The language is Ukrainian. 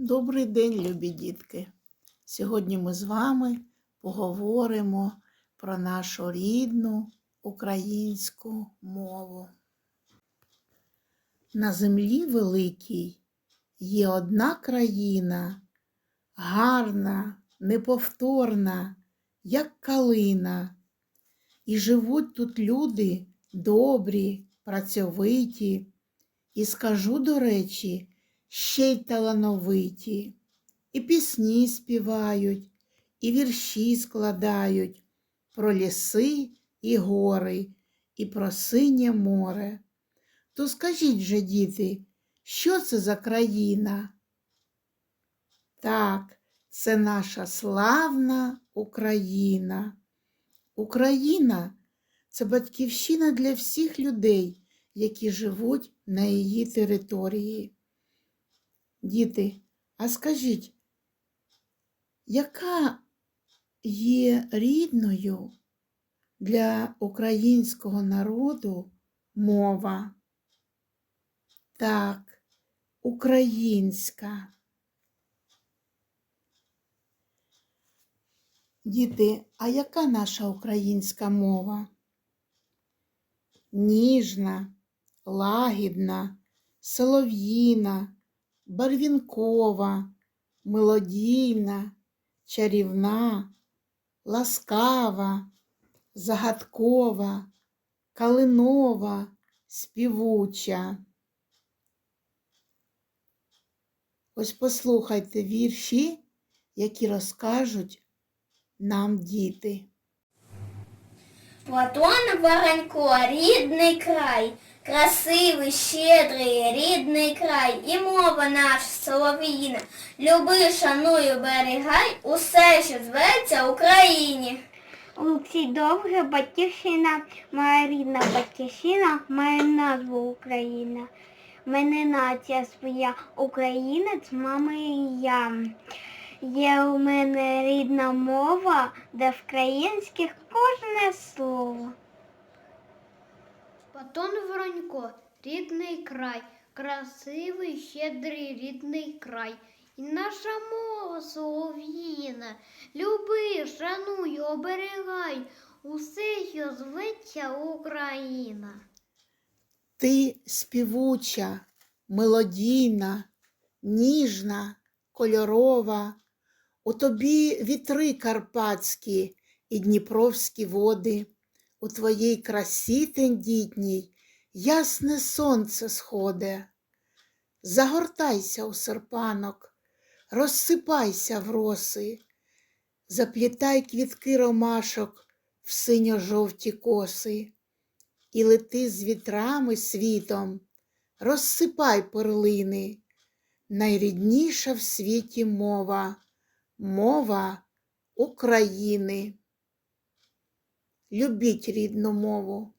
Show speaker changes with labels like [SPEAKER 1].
[SPEAKER 1] Добрий день, любі дітки! Сьогодні ми з вами поговоримо про нашу рідну українську мову. На землі великій є одна країна, гарна, неповторна, як калина. І живуть тут люди добрі, працьовиті, і скажу, до речі, ще й талановиті, і пісні співають, і вірші складають про ліси і гори, і про синє море. То скажіть же, діти, що це за країна? Так, це наша славна Україна. Україна це батьківщина для всіх людей, які живуть на її території. Діти, а скажіть, яка є рідною для українського народу мова? Так, українська. Діти, а яка наша українська мова? Ніжна, лагідна, солов'їна, барвінкова, мелодійна, чарівна, ласкава, загадкова, калинова, співуча. Ось послухайте вірші, які розкажуть нам діти.
[SPEAKER 2] Платон Воронько, рідний край, красивий, щедрий, рідний край, і мова наша солов'їна. Люби, шаную, берегай, усе, що зветься Україні.
[SPEAKER 3] Олексій Довгий, батьківщина, моя рідна батьківщина, має назву Україна. Мене нація своя українець, мама і я. Є у мене рідна мова, де українських кожне слово.
[SPEAKER 4] Платон Воронько, рідний край, красивий, щедрий рідний край. І наша мова солов'їна, люби, шануй, оберігай, усе, що зветься Україна.
[SPEAKER 1] Ти співуча, мелодійна, ніжна, кольорова, у тобі вітри карпатські і дніпровські води, у твоїй красі тендітній ясне сонце сходе. Загортайся у серпанок, розсипайся в роси, заплітай квітки ромашок в синьо-жовті коси і лети з вітрами світом, розсипай перлини, найрідніша в світі мова, мова України. Любіть рідну мову.